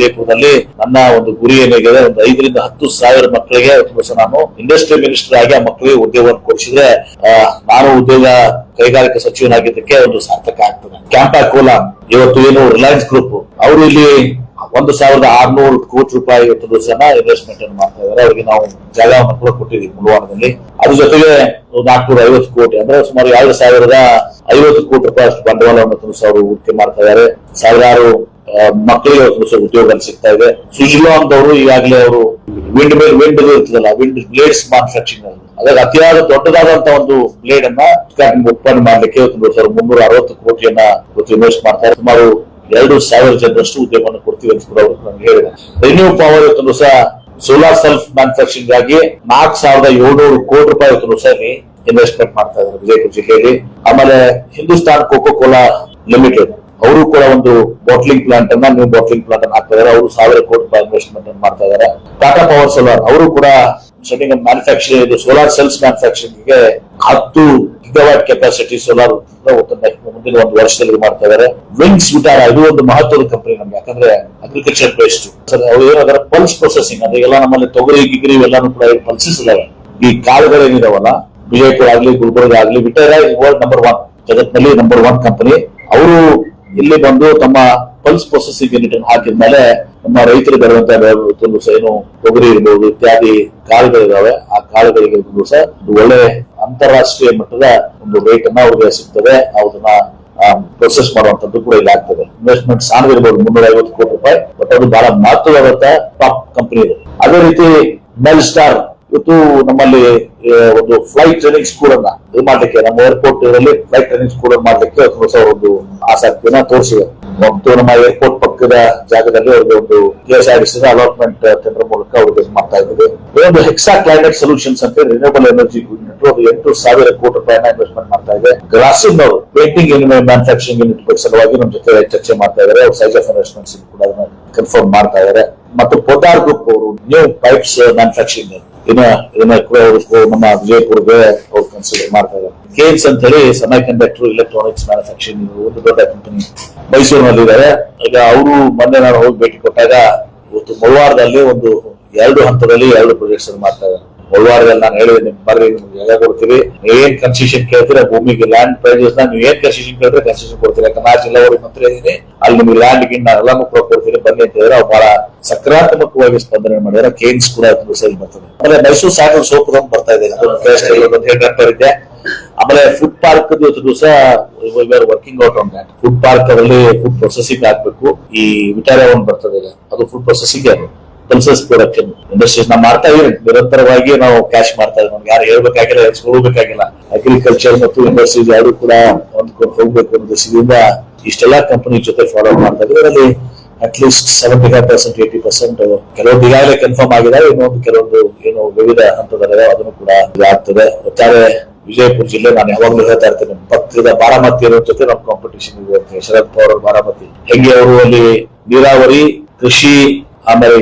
ವಿಜಯಪುರದಲ್ಲಿ ನನ್ನ ಒಂದು ಗುರಿ ಏನಿದೆ ಒಂದು ಐದರಿಂದ ಹತ್ತು ಸಾವಿರ ಮಕ್ಕಳಿಗೆ ನಾನು ಇಂಡಸ್ಟ್ರಿ ಮಿನಿಸ್ಟರ್ ಆಗಿ ಆ ಮಕ್ಕಳಿಗೆ ಉದ್ಯೋಗವನ್ನು ಕೊಡಿಸಿದ್ರೆ ನಾನು ಉದ್ಯೋಗ ಕೈಗಾರಿಕಾ ಸಚಿವನಾಗಿದ್ದಕ್ಕೆ ಒಂದು ಸಾರ್ಥಕ ಆಗ್ತದೆ. ಕ್ಯಾಂಪಾಕೋಲಾ, ಇವತ್ತು ಏನು ರಿಲಯನ್ಸ್ ಗ್ರೂಪ್ ಅವರು ಇಲ್ಲಿ ಒಂದು ಸಾವಿರದ ಆರ್ನೂರು ಕೋಟಿ ರೂಪಾಯಿ ಇವತ್ತು ಜನ ಇನ್ವೆಸ್ಟ್ಮೆಂಟ್ ಅನ್ನು ಮಾಡ್ತಾ ಇದ್ದಾರೆ ಅವರಿಗೆ ನಾವು ಜಾಗ ಮಕ್ಕಳು ಕೊಟ್ಟಿದ್ದೀವಿ ಮುಳುವಾರದಲ್ಲಿ ಅದ್ರ ಜೊತೆಗೆ ನಾಲ್ಕನೂರ ಐವತ್ತು ಕೋಟಿ, ಅಂದ್ರೆ ಸುಮಾರು ಎರಡು ಸಾವಿರದ ಐವತ್ತು ಕೋಟಿ ರೂಪಾಯಿ ಅಷ್ಟು ಬಂಡವಾಳವನ್ನು ತುಂಬಿಸಿ ಅವರು ಹೂಡಿಕೆ ಮಾಡ್ತಾ ಇದ್ದಾರೆ ಸಾವಿರಾರು ಮಕ್ಕಳಿಗೆ ಹೊಸ ಉದ್ಯೋಗ ಸಿಗ್ತಾ ಇದೆ. ಸುಜಿಲೋ ಅಂತವರು ಈಗಾಗಲೇ ಅವರು ವಿಂಡ್ ಮೇಲ್ ವಿಂಡ್ ಇರ್ತದಲ್ಲ, ವಿಂಡ್ ಬ್ಲೇಡ್ಸ್ ಮ್ಯಾನುಫ್ಯಾಕ್ಚರಿಂಗ್ ಅದಕ್ಕೆ ಅತಿಯಾದ ದೊಡ್ಡದಾದಂತ ಒಂದು ಬ್ಲೇಡ್ ಅನ್ನ ಉತ್ಪನ್ನ ಮಾಡ್ಲಿಕ್ಕೆ ಅವರು ಮುನ್ನೂರ ಅರವತ್ತು ಕೋಟಿಯನ್ನ ಇನ್ವೆಸ್ಟ್ ಮಾಡ್ತಾರೆ. ಸುಮಾರು ಎರಡು ಸಾವಿರ ಜನರಷ್ಟು ಉದ್ಯಮವನ್ನು ಕೊಡ್ತೀವಿ ಅಂತ ಕೂಡ ಅವರು ನಮ್ಗೆ ಹೇಳಿದೆ ರಿನ್ಯೂ ಪವರ್ ಇವತ್ತು ಸಹ ಸೋಲಾರ್ ಸೆಲ್ಫ್ ಮ್ಯಾನುಫ್ಯಾಕ್ಚರಿಂಗ್ ಆಗಿ ನಾಲ್ಕು ಸಾವಿರದ ಏಳ್ನೂರು ಕೋಟಿ ರೂಪಾಯಿ ಇವತ್ತು ಇಲ್ಲಿ ಇನ್ವೆಸ್ಟ್ಮೆಂಟ್ ಮಾಡ್ತಾ ಇದ್ದಾರೆ ವಿಜಯಪುರ ಜಿಲ್ಲೆಯಲ್ಲಿ. ಆಮೇಲೆ ಹಿಂದೂಸ್ತಾನ್ ಕೋಕೋ ಕೋಲಾ ಲಿಮಿಟೆಡ್ ಅವರು ಕೂಡ ಒಂದು ಬಾಟ್ಲಿಂಗ್ ಪ್ಲಾಂಟ್ ಅನ್ನ ನ್ಯೂ ಬಾಟ್ಲಿಂಗ್ ಪ್ಲಾಂಟ್ ಅನ್ನ ಹಾಕ್ತಾ ಇದ್ದಾರೆ. ಅವರು ಸಾವಿರ ಕೋಟಿ ರೂಪಾಯಿ ಇನ್ವೆಸ್ಟ್ಮೆಂಟ್ ಅನ್ನು ಮಾಡ್ತಾ ಇದ್ದಾರೆ. ಟಾಟಾ ಪವರ್ ಸೋಲಾರ್ ಅವರು ಕೂಡ ಸೆಟ್ಟಿಂಗ್ ಮ್ಯಾನುಫ್ಯಾಕ್ಚರಿಂಗ್ ಇದು ಸೋಲಾರ್ ಸೆಲ್ಸ್ ಮ್ಯಾನುಫ್ಯಾಕ್ಚರಿಂಗ್ಗೆ ಹತ್ತು ಗಿಗಾವಾಟ್ ಕೆಪಾಸಿಟಿ ಸೋಲಾರ್ ಮುಂದಿನ ಒಂದು ವರ್ಷದಲ್ಲಿ ಮಾಡ್ತಾ ಇದ್ದಾರೆ. ವಿಂಗ್ಸ್ ವಿಟಾರ ಇದು ಒಂದು ಮಹತ್ವದ ಕಂಪನಿ ನಮ್ಗೆ. ಯಾಕಂದ್ರೆ ಅಗ್ರಿಕಲ್ಚರ್ ಬೇಸ್ಡ್ ಅವ್ರು ಏನಾದ್ರೆ ಪಲ್ಸ್ ಪ್ರೊಸೆಸಿಂಗ್ ಅಂದ್ರೆ ಎಲ್ಲ ನಮ್ಮಲ್ಲಿ ತೊಗರಿ, ಗಿಗರಿ ಇವೆಲ್ಲಾನು ಕೂಡ ಪಲ್ಸಸ್ ಇದಾವೆ ಈ ಕಾಳುಗಳೇನಿದಾವಲ್ಲ ವಿಜಯಪುರ ಆಗ್ಲಿ, ಗುಲ್ಬರ್ಗ ಆಗ್ಲಿ, ವಿಟಾರ ವರ್ಲ್ಡ್ ನಂಬರ್ ಒನ್ ಜಗತ್ನಲ್ಲಿ ನಂಬರ್ ಒನ್ ಕಂಪನಿ ಅವರು ಇಲ್ಲಿ ಬಂದು ತಮ್ಮ ಪಲ್ಸ್ ಪ್ರೊಸೆಸಿಂಗ್ ಯೂನಿಟ್ ಅನ್ನು ಹಾಕಿದ್ಮೇಲೆ ನಮ್ಮ ರೈತರು ಬರುವಂತ ಸಹ ಏನು ತೊಗರಿ ಇರ್ಬೋದು ಇತ್ಯಾದಿ ಕಾಳುಗಳಿದಾವೆ ಆ ಕಾಳುಗಳಿಗೆ ಒಂದು ಸಹ ಒಳ್ಳೆ ಅಂತಾರಾಷ್ಟ್ರೀಯ ಮಟ್ಟದ ಒಂದು ರೇಟ್ ಅನ್ನ ಅವ್ರಿಗೆ ಸಿಗ್ತದೆ. ಅದನ್ನ ಪ್ರೊಸೆಸ್ ಮಾಡುವಂತದ್ದು ಕೂಡ ಇಲ್ಲಿ ಇನ್ವೆಸ್ಟ್ಮೆಂಟ್ ಸಾಲ ಇರ್ಬೋದು ಮುನ್ನೂರ ಐವತ್ತು ಕೋಟಿ ರೂಪಾಯಿ. ಬಟ್ ಅದು ಬಹಳ ಮಹತ್ವವಾದಂತ ಟಾಪ್ ಕಂಪನಿ ಇದೆ ಅದೇ ರೀತಿ ಮೆಲ್ ಸ್ಟಾರ್ ಇವತ್ತು ನಮ್ಮಲ್ಲಿ ಒಂದು ಫ್ಲೈಟ್ ಟ್ರೈನಿಂಗ್ ಸ್ಕೂಲ್ ಅನ್ನ ಇದು ಮಾಡ್ಲಿಕ್ಕೆ, ನಮ್ಮ ಏರ್ಪೋರ್ಟ್ ಫ್ಲೈಟ್ ಟ್ರೈನಿಂಗ್ ಸ್ಕೂಲ್ ಮಾಡ್ಲಿಕ್ಕೆ ಹೊಸ ಒಂದು ಆಸಕ್ತಿಯನ್ನ ತೋರಿಸಿದೆ. ಮತ್ತು ನಮ್ಮ ಏರ್ಪೋರ್ಟ್ ಪಕ್ಕದ ಜಾಗದಲ್ಲಿ ಅವ್ರಿಗೆ ಒಂದು K S R allotment tender ಮೂಲಕ ಅವ್ರಿಗೆ ಮಾಡ್ತಾ ಇದ್ದಾರೆ. ಒಂದು ಹೆಕ್ಸಾ ಕ್ಲೈಮೇಟ್ ಸೊಲ್ಯೂಷನ್ಸ್ ಅಂತ ರಿನ್ಯೂಬಲ್ ಎನರ್ಜಿ ಯೂನಿಟ್ ಅದು ಎಂಟು ಸಾವಿರ ಕೋಟಿ ರೂಪಾಯಿನ ಇನ್ವೆಸ್ಟ್ಮೆಂಟ್ ಮಾಡ್ತಾ ಇದೆ. ಗ್ಲಾಸಿನ್ ಅವರು ಪೇಂಟಿಂಗ್ ಮ್ಯಾನುಫ್ಯಾಕ್ಚರಿಂಗ್ ಯೂನಿಟ್ ಸಲುವಾಗಿ ನಮ್ಮ ಜೊತೆ ಚರ್ಚೆ ಮಾಡ್ತಾ ಇದ್ದಾರೆ. ಅವ್ರ ಸೈಜ್ ಆಫ್ ಇನ್ವೆಸ್ಟ್ಮೆಂಟ್ಸ್ ಕೂಡ ಕನ್ಫರ್ಮ್ ಮಾಡ್ತಾ ಇದ್ದಾರೆ. ಮತ್ತು ಪೊದಾರ್ ಗ್ರೂಪ್ ಅವರು ನ್ಯೂ ಪೈಪ್ಸ್ ಮ್ಯಾನುಫ್ಯಾಕ್ಚರಿಂಗ್ ಇದನ್ನ ಇದನ್ನ ಅವರು ನಮ್ಮ ವಿಜಯಪುರಗೆ ಅವ್ರು ಕನ್ಸಿಡರ್ ಮಾಡ್ತಾ ಇದ್ದಾರೆ ಕೇಮ್ಸ್ ಅಂತ ಹೇಳಿ ಸೆಮೈ ಕಂಡಕ್ಟರ್ ಇಲೆಕ್ಟ್ರಾನಿಕ್ಸ್ ಮ್ಯಾನುಫ್ಯಾಕ್ಚರಿಂಗ್ ಒಂದು ದೊಡ್ಡ ಕಂಪನಿ ಮೈಸೂರಿನಲ್ಲಿ ಇದ್ದಾರೆ ಈಗ ಅವರು ಮೊನ್ನೆ ನಾನು ಹೋಗಿ ಭೇಟಿ ಕೊಟ್ಟಾಗ, ಇವತ್ತು ಮುಳವಾರದಲ್ಲಿ ಒಂದು ಎರಡು ಹಂತದಲ್ಲಿ ಎರಡು ಪ್ರಾಜೆಕ್ಟ್ಸ್ ಮಾಡ್ತಾ ಇದ್ದಾರೆ. ಮುಳವಾರದಲ್ಲಿ ನಾನು ಹೇಳಿದೆ ನಿಮ್ ಬರ್ರಿ, ನಿಮ್ಗೆ ಜಾಗ ಕೊಡ್ತೀವಿ ಏನ್ ಕನ್ಸೆಷನ್ ಕೇಳ್ತೀರಾ ಭೂಮಿಗೆ ಲ್ಯಾಂಡ್ ಪ್ರೈಸಸ್ನ, ನೀವು ಏನ್ ಕನ್ಸೆಷನ್ ಕೇಳಿದ್ರೆ ಕನ್ಸೆಷನ್ ಕೊಡ್ತೀರಾ. ಯಾಕಂದ್ರೆ ನಾ ಜಿಲ್ಲಾವರಿ ಮಂತ್ರಿ ಇದ್ದೀನಿ ಅಲ್ಲಿ ನಿಮ್ಗೆ ಲ್ಯಾಂಡ್ ಗಿಂಡ್ ಎಲ್ಲಾನು ಕೂಡ ಕೊಡ್ತೀನಿ ಬನ್ನಿ ಅಂತ ಹೇಳಿದ್ರೆ ಅವ್ರು ಬಹಳ ಸಕಾರಾತ್ಮಕವಾಗಿ ಸ್ಪಂದನೆ ಮಾಡಿದ್ರೆ. ಕೇನ್ಸ್ ಕೂಡ ಸೈಲ್ ಬರ್ತದೆ. ಆಮೇಲೆ ಮೈಸೂರು ಸಾಗರ ಸೋಪ್ ಬರ್ತಾ ಇದೆ. ಇದೆ. ಆಮೇಲೆ ಫುಡ್ ಪಾರ್ಕ್ ಇವತ್ತು ದಿವಸ working out on that food park ಅಲ್ಲಿ ಫುಡ್ ಪ್ರೊಸೆಸಿಂಗ್ ಆಗ್ಬೇಕು. ಈ ವಿಟಾರ ಒಂದು ಬರ್ತದೆ ಅದು ಫುಡ್ ಪ್ರೊಸೆಸಿಂಗ್ ಅದು ಪಲ್ಸಸ್ ಪ್ರೊಡಕ್ಷನ್ ಇಂಡಸ್ಟ್ರೀಸ್ ನಾವು ಮಾಡ್ತಾ ಇದೀವಿ ನಿರಂತರವಾಗಿ ನಾವು ಕ್ಯಾಶ್ ಮಾಡ್ತಾ ಇದ್ದೀವಿ ಯಾರು ಹೇಳ್ಬೇಕಾಗಿಲ್ಲ ಹೆಚ್ಕೊಳ್ಬೇಕಾಗಿಲ್ಲ ಅಗ್ರಿಕಲ್ಚರ್ ಮತ್ತು ಇಂಡಸ್ಟ್ರೀಸ್ ಯಾರು ಕೂಡ ಹೊಂದ್ಕೊಂಡು ಹೋಗ್ಬೇಕು ಅನ್ನೋ ದೃಷ್ಟಿಯಿಂದ ಇಷ್ಟೆಲ್ಲ ಕಂಪನಿ ಜೊತೆ ಫಾಲೋ ಮಾಡ್ತಾ ಇದ್ದೀವಿ ಅದರಲ್ಲಿ at least seventy five percent eighty percent ಕೆಲವೊಂದು ಈಗಾಗಲೇ ಕನ್ಫರ್ಮ್ ಆಗಿದೆ. ಇನ್ನೊಂದು ಕೆಲವೊಂದು ಏನು ವಿವಿಧ ಹಂತದಲ್ಲಿದೆ. ಅದನ್ನು ಕೂಡ ಆಗ್ತದೆ. ಒಟ್ಟಾರೆ ವಿಜಯಪುರ ಜಿಲ್ಲೆ ನಾನು ಯಾವಾಗಲೂ ಹೇಳ್ತಾ ಇರ್ತೇನೆ ಪಕ್ಕದ ಬಾರಾಮತಿ ಅನ್ನೋ ಜೊತೆ ನಮ್ಮ ಕಾಂಪಿಟೇಷನ್ ಇದೆ ಶರದ್ ಪವಾರ್ ಅವ್ರ ಬಾರಾಮತಿ. ಹೆಂಗೆ ಅವರು ಅಲ್ಲಿ ನೀರಾವರಿ, ಕೃಷಿ, ಆಮೇಲೆ